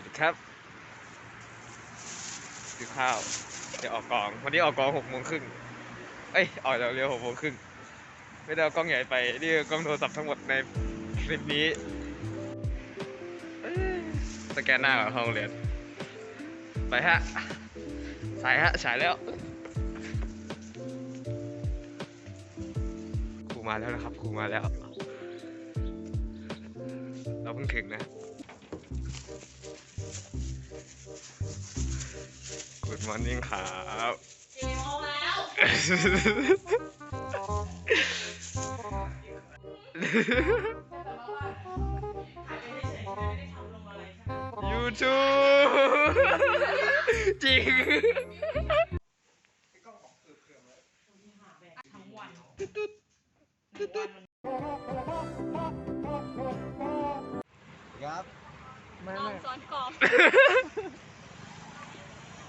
วัสดีครับกินข้าวเดี๋ยวออกกอง วันนี้ออกกองหกโมงครึ่งเอ้ย ออกจากเรียวหกโมงครึ่งไม่ได้เอากล้องใหญ่ไป นี่คือกล้องโทรศัพท์ทั้งหมดในคลิปนี้สแกนหน้าของห้องเรียน ไปฮะ สายฮะฉายแล้วครูมาแล้วนะครับครูมาแล้ว เราเพิ่งถึงนะ Good morning ครับเกมเอาแล้ว YouTube จริงทั้งวันครับกองซ้อนกอง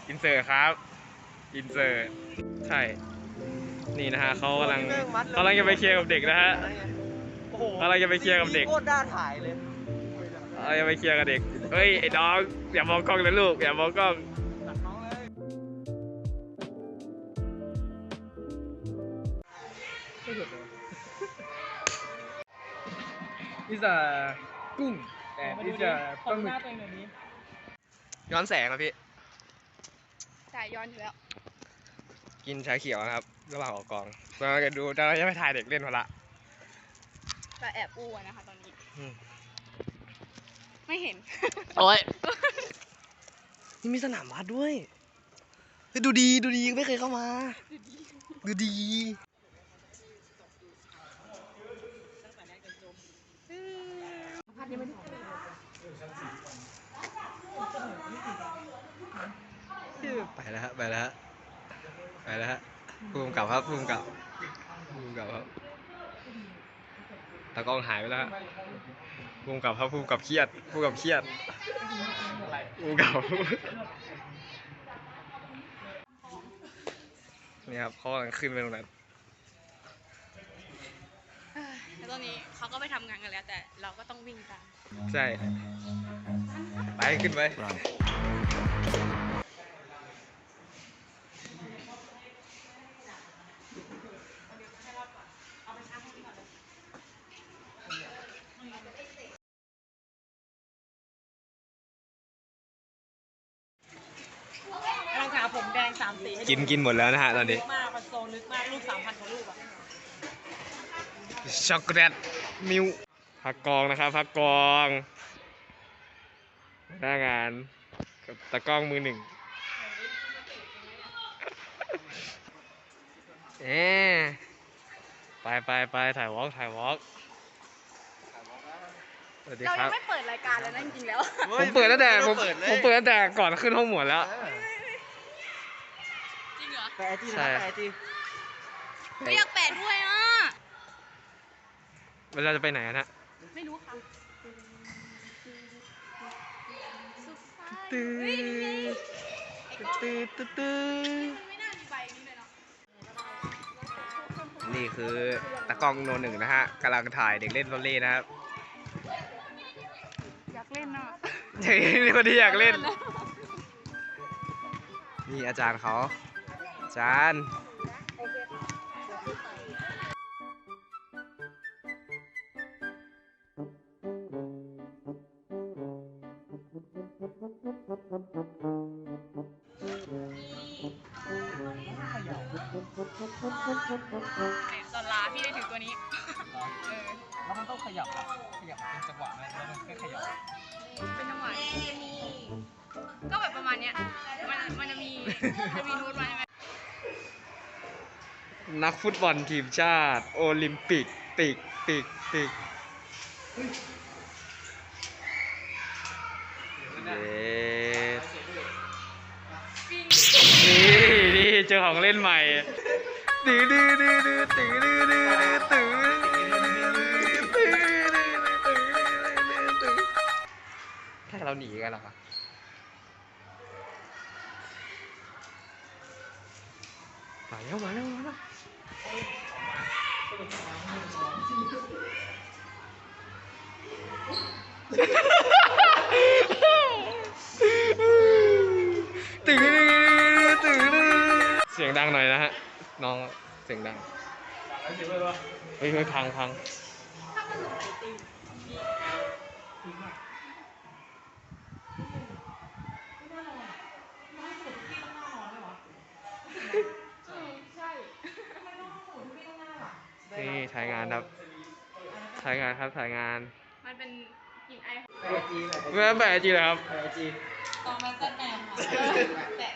อินเสิร์ตครับ อินเสิร์ตใช่ นี่นะฮะเขากำลังเขากำลังจะไปเคลียร์กับเด็กนะฮะ โอ้โหอะไรจะไปเคลียร์กับเด็ก โคตรน่าถ่ายเลยเขาจะไปเคลียร์กับเด็ก เฮ้ยไอ้น้องอย่ามองกล้องนะลูกอย่ามองกล้อง ตัดน้องเลยนี่จะกุ้งแต่นี่จะปลาหมึก ย้อนแสงนะพี่ จ่ายย้อนอยู่แล้ว กินชาเขียวนะครับ ระหว่างออกกองเราจะดูเราจะไปถ่ายเด็กเล่นพอละแต่แอบอู้อะนะคะ ตอนนี้ อืมไม่เห็น โอ้ยนี่มีสนามวัดด้วยเฮ้ยดูดีดูดีไม่เคยเข้ามา ดูดีไปแล้วฮะไปแล้วฮะไปแล้วฮะภูมิกับครับภูมิกับภูมิกับครับตากล้องหายไปแล้วฮะภูมิกับครับภูมิกับเครียดภูมิกับเครียดภูมิกับนี่ครับเขากำลังขึ้นไปตรงนั้นแล้วตอนนี้เขาก็ไปทำงานกันแล้วแต่เราก็ต้องวิ่งตามใช่ ไปขึ้นไป กินกินหมดแล้วนะฮะตอนนี้ลึกมากมันโซนลึกมากลูกสามพันกว่าลูกอะช็อกโกแลตมิวพักกองนะครับพักกองหน้างานกับตากล้องมือหนึ่งเอ๊ะไปไปไปถ่ายวอล์กถ่ายวอล์กสวัสดีเราคยัรังบ ไม่เปิดรายการเลยนะจริงๆแล้ว ผมเปิดตั้งแต่ผมผมเปิดตั้งแต่ก่อนขึ้นห้องหมวดแล้วจริงเหรอ ไปไอจีใช่นะไปไอจีไม่อยากแปะด้วยอะ เวลาจะไปไหนอะนะไม่รู้ค่ะสุดท้ายตื้อเฮ้ยนี่ไงไอ้กล้องตื้อตื้อตื้อ มันไม่น่ามีใบนี้เลยเนาะ นี่คือตากล้องโนหนึ่งนะฮะกำลังถ่ายเด็กเล่นวอลเลย์นะครับ อยากเล่นอะนี่คนที่อยากเล่น นี่อาจารย์เขาอา จารย์ตอนลาพี่ได้ถือตัวนี้เออแล้วมันต้องขยับอะขยับเป็นจังหวะไหมแล้วมันก็ขยับ เป็นจังหวะ ก็แบบประมาณเนี้ย มันมันจะมี จะมีนูตมาใช่ไหม นักฟุตบอลทีมชาติ โอลิมปิกปิกปิกปิกเย้นี่นี่เจอของเล่นใหม่ตื้อดื้อดื้อดื้อตื้อดื้อดื้อตื้อตื้อตื้อถ้าเราหนีกันเหรอ มาแล้วมาแล้วมาแล้วตื่นตื่นเสียงดังหน่อยนะฮะ น้องเสียงดังไฮ้ไม่พังพัง นี่ถ่ายงานครับถ่ายงานครับถ่ายงานมันเป็นกลิ่นไอของไอจีเมื่อแบบจีเลยครับ ไอจีตองแมนตันแมนค่ะ